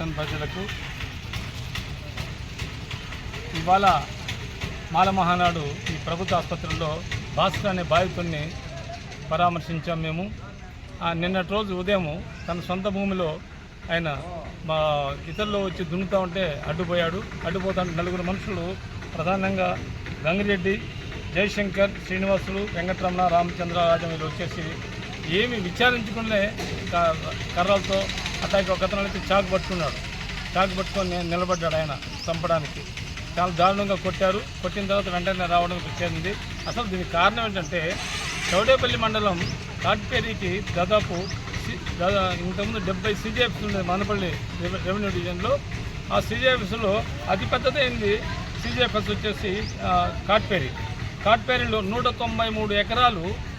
పట్టణ ప్రజలకు ఇవాళ మాల మహానాడు ఈ ప్రభుత్వ ఆసుపత్రిలో భాస్కర్ అనే బాధితుడిని పరామర్శించాం మేము. నిన్నటి రోజు ఉదయం తన సొంత భూమిలో ఆయన మా ఇతరులు వచ్చి దున్నుతూ ఉంటే అడ్డుపోయాడు. అడ్డుపోతా నలుగురు మనుషులు ప్రధానంగా గంగిరెడ్డి జయశంకర్ శ్రీనివాసులు వెంకటరమణ రామచంద్రరాజు వీళ్ళు వచ్చేసి ఏమి విచారించకుండా క- కర్రలతో అట్లాగే ఒక అతను అయితే చాకు పట్టుకున్నాడు. చాకు పట్టుకొని నిలబడ్డాడు ఆయన చంపడానికి. చాలా దారుణంగా కొట్టారు. కొట్టిన తర్వాత వెంటనే రావడం చేరింది. అసలు దీనికి కారణం ఏంటంటే చౌడేపల్లి మండలం కాట్పేరికి దాదాపు సి- ఇంతకుముందు డెబ్బై సిజిఎఫ్స్ ఉండేది మనపల్లి రెవెన్యూ డివిజన్లో. ఆ సిజిఎఫ్స్లో అతి పెద్దదైంది సిజిఎఫ్ఎస్ వచ్చేసి కాట్పేరి. కాట్పేరిలో నూట తొంభై మూడు ఎకరాలు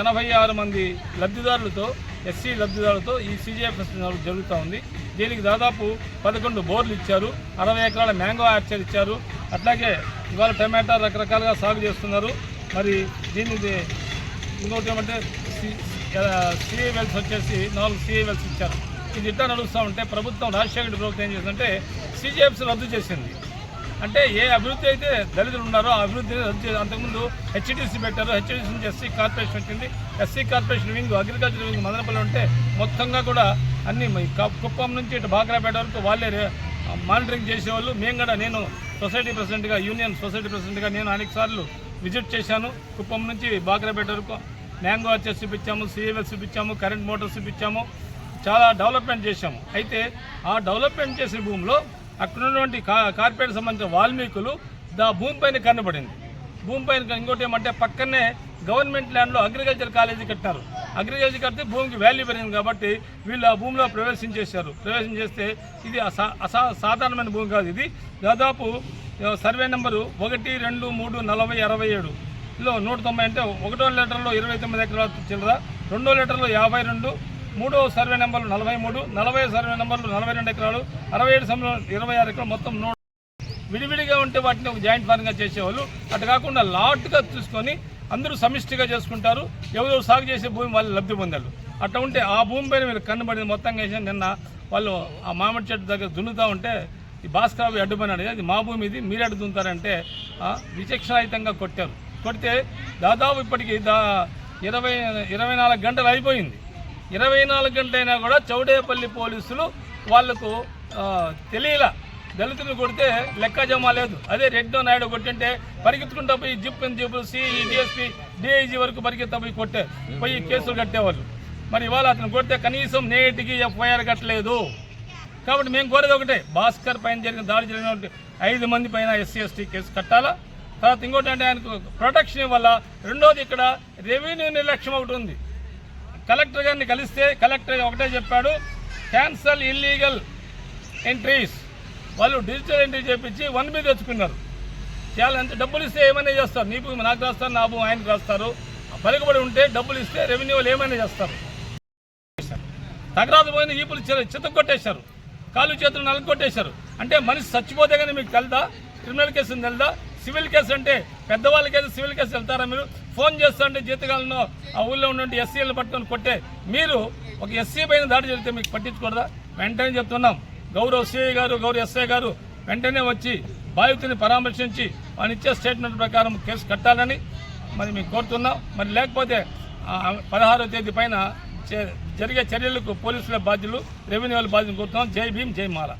ఎనభై ఆరు మంది లబ్ధిదారులతో ఎస్సీ లబ్ధిదారులతో ఈ సిజిఎఫ్ఎస్ జరుగుతూ ఉంది. దీనికి దాదాపు పదకొండు బోర్లు ఇచ్చారు. అరవై ఎకరాల మ్యాంగో ఆర్చర్ ఇచ్చారు. అట్లాగే ఇవాళ టమాటా రకరకాలుగా సాగు చేస్తున్నారు. మరి దీనికి ఇంకోటి ఏమంటే సిఏ వెల్స్ వచ్చేసి నాలుగు సిఏ వెల్స్ ఇచ్చారు. ఇది ఇట్లా నడుస్తూ ఉంటే ప్రభుత్వం రాజశేఖర రెడ్డి ప్రభుత్వం ఏం చేసిందంటే సిజిఎఫ్స్ రద్దు చేసింది. అంటే ఏ అభివృద్ధి అయితే దళితులు ఉన్నారో ఆ అభివృద్ధిని రద్దు చేసి అంతకుముందు హెచ్డిసి పెట్టారు. హెచ్డిసి నుంచి ఎస్సీ కార్పొరేషన్ వచ్చింది. SC corporation wing agriculture wing Madanapalle ఉంటే మొత్తంగా కూడా అన్ని కుప్పం నుంచి ఇటు బాగ్రాపేట వరకు వాళ్ళే మానిటరింగ్ చేసేవాళ్ళు. మేము కూడా నేను సొసైటీ ప్రెసిడెంట్గా యూనియన్ సొసైటీ ప్రెసిడెంట్గా నేను అనేక సార్లు విజిట్ చేశాను. కుప్పం నుంచి బాగ్రాపేట వరకు మ్యాంగో వచ్చేసి చూపించాము సిఏవెల్స్ చూపించాము కరెంట్ మోటార్స్ చూపించాము. చాలా డెవలప్మెంట్ చేశాము. అయితే ఆ డెవలప్మెంట్ చేసిన భూమిలో అక్కడ ఉన్నటువంటి కా కార్పొరేట్ సంబంధించిన వాల్మీకులు దా భూమిపైన కనబడింది. భూమిపైన ఇంకోటి ఏమంటే పక్కనే గవర్నమెంట్ ల్యాండ్లో అగ్రికల్చర్ కాలేజీ కట్టారు. అగ్రికల్చర్ కడితే భూమికి వాల్యూ పెరిగింది కాబట్టి వీళ్ళు ఆ భూమిలో ప్రవేశం చేశారు. ప్రవేశం చేస్తే ఇది అసా అసా సాధారణమైన భూమి కాదు ఇది. దాదాపు సర్వే నెంబరు ఒకటి రెండు మూడు నలభై అరవై ఏడు. లో నూట తొంభై అంటే ఒకటో లీటర్లో ఇరవై తొమ్మిది ఎకరాల చిల్లర రెండో లీటర్లో యాభై రెండు మూడో సర్వే నెంబర్లు నలభై మూడు నలభై సర్వే నెంబర్లు నలభై రెండు ఎకరాలు అరవై ఏడు సమయంలో ఇరవై ఆరు ఎకరాలు మొత్తం నూట విడివిడిగా ఉంటే వాటిని ఒక జాయింట్ ఫార్మింగ్గా చేసేవాళ్ళు. అటు కాకుండా లాట్గా చూసుకొని అందరూ సమిష్టిగా చేసుకుంటారు. ఎవరు సాగు చేసే భూమి వాళ్ళు లబ్ధి పొందారు. అట్లా ఉంటే ఆ భూమి పైన మీరు కన్నుబడిన మొత్తం వేసి నిన్న వాళ్ళు ఆ మామిడి చెట్టు దగ్గర దున్నుతూ ఉంటే ఈ భాస్కర్ అడ్డుపడినాడు. అది మా భూమి ఇది మీరు అడ్డు విచక్షణాయుతంగా కొట్టారు. కొడితే దాదాపు ఇప్పటికి దా ఇరవై ఇరవై నాలుగు గంటలు అయిపోయింది. ఇరవై నాలుగు గంటలైనా కూడా చౌడేపల్లి పోలీసులు వాళ్ళకు తెలియలా దళితులు కొడితే లెక్క జమ లేదు. అదే రెడ్డో నాయుడు కొట్టింటే పరిగెత్తుకుంటా పోయి జిప్ జీపులు సిఈ డిఎస్పీ డిఐజీ వరకు పరిగెత్తా పోయి కొట్టే పోయి కేసులు కట్టేవాళ్ళు. మరి ఇవాళ అతను కొడితే కనీసం నేటికి ఎఫ్ఐఆర్ కట్టలేదు. కాబట్టి మేము కోరేది ఒకటే భాస్కర్ పైన జరిగిన దాడి జరిగిన ఐదు మంది పైన ఎస్సీ ఎస్టీ కేసు కట్టాలా? తర్వాత ఇంకోటి అంటే ఆయనకు ప్రొటెక్షన్ ఇవ్వాలా? రెండోది ఇక్కడ రెవెన్యూ నిర్లక్ష్యం ఒకటి ఉంది. కలెక్టర్ గారిని కలిస్తే కలెక్టర్ ఒకటే చెప్పాడు క్యాన్సల్ ఇల్లీగల్ ఎంట్రీస్ వాళ్ళు డిజిటల్ ఎంట్రీ చేపించి వన్ బి తెచ్చుకున్నారు. చాలా ఎంత డబ్బులు ఇస్తే ఏమైనా చేస్తారు. నీకు నాకు రాస్తారు నా భూమి ఆయనకు రాస్తారు. పలుకుబడి ఉంటే డబ్బులు ఇస్తే రెవెన్యూ వాళ్ళు ఏమైనా చేస్తారు. తగరాదు పోయిన ఈపులు చిత్త కొట్టేశారు కాలు చేతులు నలుగొట్టేశారు అంటే మనిషి చచ్చిపోతే కానీ మీకు తెలుదా? క్రిమినల్ కేసుని తెలుదా? సివిల్ కేసు అంటే పెద్దవాళ్ళకైతే సివిల్ కేసు వెళ్తారా మీరు? ఫోన్ చేస్తుంటే జీతగాలను ఆ ఊళ్ళో ఉన్నటువంటి ఎస్సీలను పట్టుకొని కొట్టే మీరు ఒక ఎస్సీ పైన దాడి జరిగితే మీకు పట్టించకూడదా వెంటనే చెప్తున్నాం. గౌరవ సిఐ గారు గౌరవ ఎస్ఐ గారు వెంటనే వచ్చి బాధితుని పరామర్శించి వాళ్ళు ఇచ్చే స్టేట్మెంట్ ప్రకారం కేసు కట్టాలని మరి మేము కోరుతున్నాం. మరి లేకపోతే పదహారో తేదీ పైన చే- జరిగే చర్యలకు పోలీసుల బాధ్యులు రెవెన్యూ వాళ్ళ బాధ్యులు కోరుతున్నాం. జై భీమ్ జై మాల.